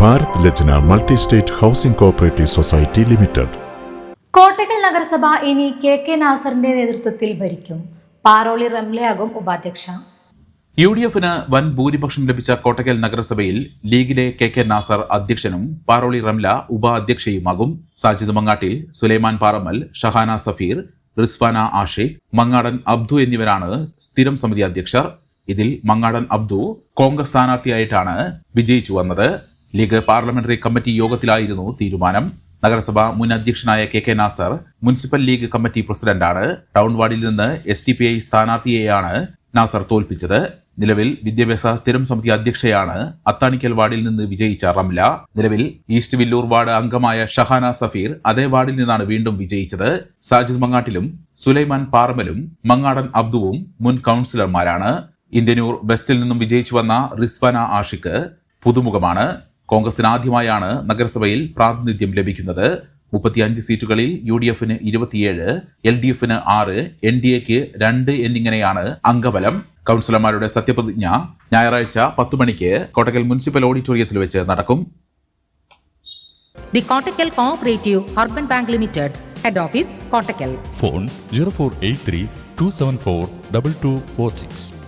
Bharat Lajna multi state housing cooperative society limited. Kottakkal നഗരസഭ ഇനി K K നാസറിന്റെ നേതൃത്വത്തിൽ ഭരിക്കും. പാറോളി റംലയാകും ഉപാധ്യക്ഷ. യു ഡി എഫിന് വൻ ഭൂരിപക്ഷം ലഭിച്ച കോട്ടക്കൽ നഗരസഭയിൽ ലീഗിലെ കെ കെ നാസർ അധ്യക്ഷനും പാറോളി റംല ഉപാധ്യക്ഷയുമാകും സാജിദ് മങ്ങാട്ടിൽ സുലൈമാൻ പാറമ്മൽ ഷഹാന സഫീർ റിസ്വാന ആഷിഖ് മങ്ങാടൻ അബ്ദു എന്നിവരാണ് സ്ഥിരം സമിതി അധ്യക്ഷർ. ഇതിൽ മങ്ങാടൻ അബ്ദു കോൺഗ്രസ് സ്ഥാനാർത്ഥിയായിട്ടാണ് വിജയിച്ചു വന്നത്. ലീഗ് പാർലമെന്ററി കമ്മിറ്റി യോഗത്തിലായിരുന്നു തീരുമാനം. നഗരസഭ മുൻ അധ്യക്ഷനായ K K Nasar municipal league committee പ്രസിഡന്റാണ്. ടൗൺ വാർഡിൽ നിന്ന് എസ് ടി പി ഐ സ്ഥാനാർത്ഥിയെയാണ് നാസർ തോൽപ്പിച്ചത്. നിലവിൽ വിദ്യാഭ്യാസ സ്ഥിരം സമിതി അധ്യക്ഷയാണ് അത്താണിക്കൽ വാർഡിൽ നിന്ന് വിജയിച്ച റംല. നിലവിൽ ഈസ്റ്റ് വില്ലൂർ വാർഡ് അംഗമായ ഷഹാന സഫീർ അതേ വാർഡിൽ നിന്നാണ് വീണ്ടും വിജയിച്ചത്. സാജിദ് മങ്ങാട്ടിലും സുലൈമാൻ പാറമലും മങ്ങാടൻ അബ്ദുവും മുൻ കൗൺസിലർമാരാണ്. ഇന്ത്യനൂർ ബെസ്റ്റിൽ നിന്നും വിജയിച്ചു വന്ന റിസ്വാന ആഷിക്ക് പുതുമുഖമാണ്. കോൺഗ്രസിന് ആദ്യമായാണ് നഗരസഭയിൽ പ്രാതിനിധ്യം ലഭിക്കുന്നത്. മുപ്പത്തിയഞ്ച് സീറ്റുകളിൽ യു ഡി എഫിന് ഇരുപത്തിയേഴ് എൽ ഡി എഫിന് ആറ് എൻ ഡി എക്ക് രണ്ട് എന്നിങ്ങനെയാണ് അംഗബലം. കൗൺസിലർമാരുടെ സത്യപ്രതിജ്ഞ ഞായറാഴ്ച പത്ത് മണിക്ക് കോട്ടക്കൽ മുനിസിപ്പൽ ഓഡിറ്റോറിയത്തിൽ വെച്ച് നടക്കും. The Kottakkal cooperative urban bank limited head office Kottakkal. Phone zero four eight three two seven four double two four six.